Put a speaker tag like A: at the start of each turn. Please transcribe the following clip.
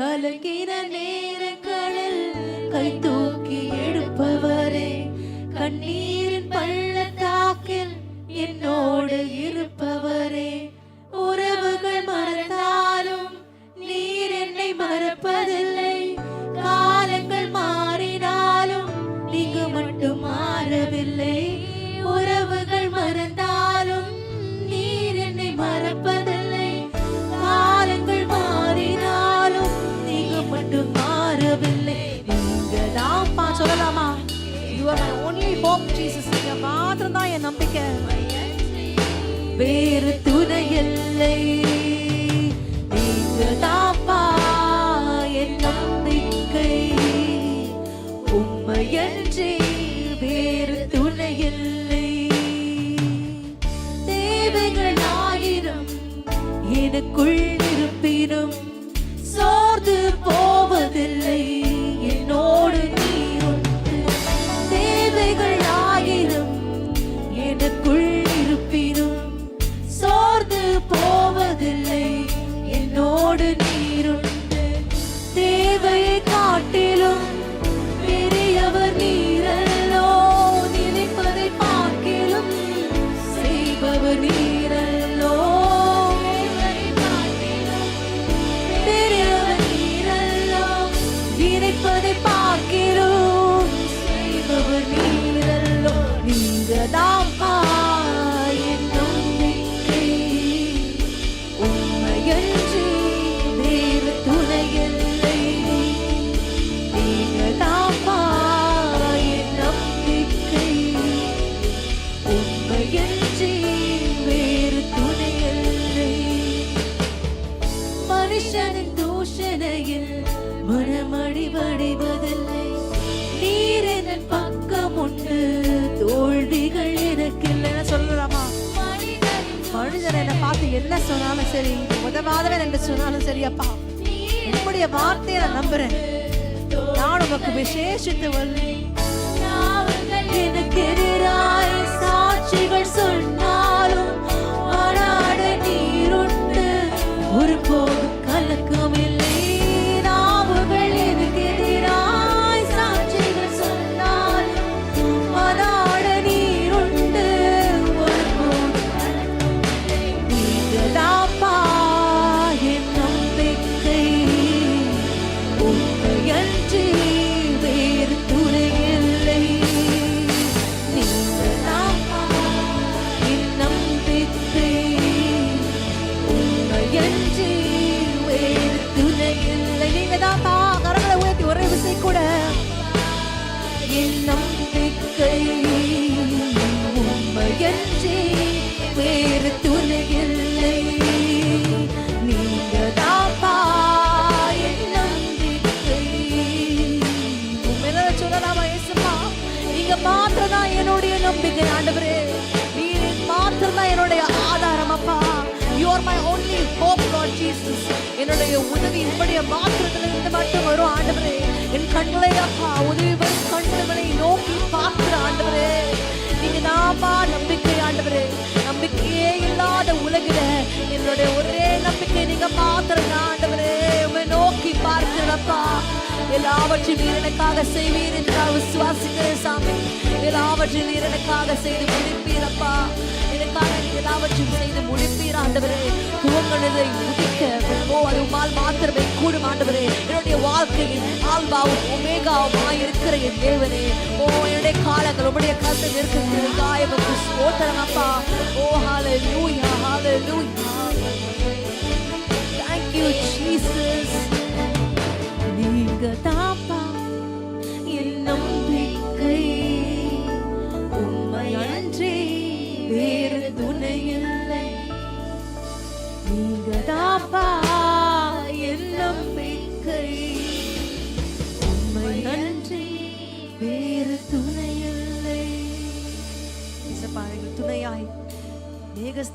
A: கலங்கின நேரங்களில் கை தூக்கி எடுப்பவரே கண்ணீர்
B: You are my only hope, Jesus. நீங்க மாத்திரம் தான் என் நம்பிக்கை
A: வேறு துணை இல்லை நீங்க
B: to. பார்த்து என்ன சொன்னாலும் சரி உதவாதவன் என்று சொன்னாலும் சரி அப்பா. உம்முடைய வார்த்தையை நான் நம்புறேன். நான் உமக்கு விசேஷித்து வல்லேன்
A: என் நம்பிக்கை உண்மையன்றி வேறு துணையில்லை. நீங்க தாப்பா என் நம்பிக்கை.
B: உண்மையில சொல்லலாமா இயேசுப்பா என்னுடைய நம்பிக்கை ஆண்டவரே. நீங்க மாத்திரம் என்னுடைய ஆதாரம் அப்பா. You are my only hope Lord Jesus என்னுடைய உதவி உங்களுடைய மாத்திரத்துல இருந்து மட்டும் வரும் ஆண்டவரே. என் கண்களை அப்பா உதவி அப்பா நம்பிக்கை ஆண்டவரே. நம்பிக்கையே இல்லாத உலகில என்னுடைய ஒரே நம்பிக்கை நீங்க மாத்திரம் ஆண்டவரே. உங்களை நோக்கி பார்க்கிறப்பா எல்லாவற்றையும் நீர் எனக்காக செய்வீர் என்றால் விசுவாசிக்கிறேன் சாமி. எல்லாவற்றையும் நீர் எனக்காக செய்து முடிப்பீரப்பா எனக்காக எல்லாவற்றையும் செய்து முடிப்பீர் ஆண்டவரே. துவங்கினதை முடிக்க ஓ அது மாத்திரமே கூடும் ஆண்டவரே. என்னுடைய வாழ்க்கையில் ஆல்பாவும் ஒமேகாவுமாய் இருக்கிற என் தேவனே. ஓ என்னுடைய காலங்கள் உம்முடைய கருத்தில் இருக்கிறது காயமக்கு ஸ்தோத்திரம் அப்பா. ஓ ஹalleluya hallelujah. Thank you jesus.
A: நீங்க தாப்பா என் நம்பிக்கை. வேறு நீங்க தாப்பா
B: llegas